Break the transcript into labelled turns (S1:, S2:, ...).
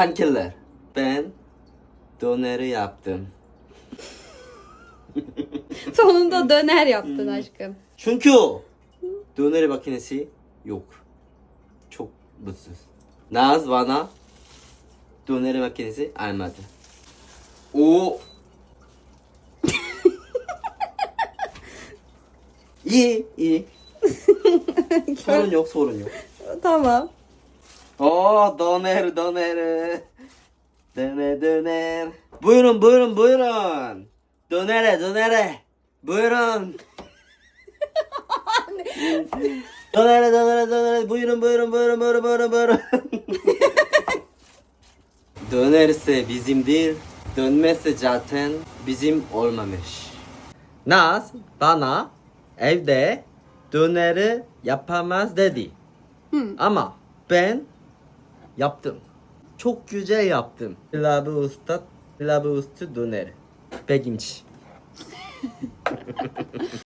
S1: Kankiler ben döneri yaptım.
S2: Sonunda döner yaptın aşkım.
S1: Çünkü döner makinesi yok. Çok mutsuz. Naz bana döner makinesi almadı. O iyi iyi. sorun yok sorun yok.
S2: Tamam.
S1: Oo döner döner. Döner döner. Buyurun buyurun buyurun. Dönere dönere. Buyurun. dönere dönere dönere. Buyurun buyurun buyurun buyurun buyurun buyurun. Dönerse bizim değil. Dönmezse zaten bizim olmamış. Naz bana evde döneri yapamaz dedi. Ama ben yaptım. Çok güzel yaptım. Pilavı usta, pilavı üstü döner. Beginç.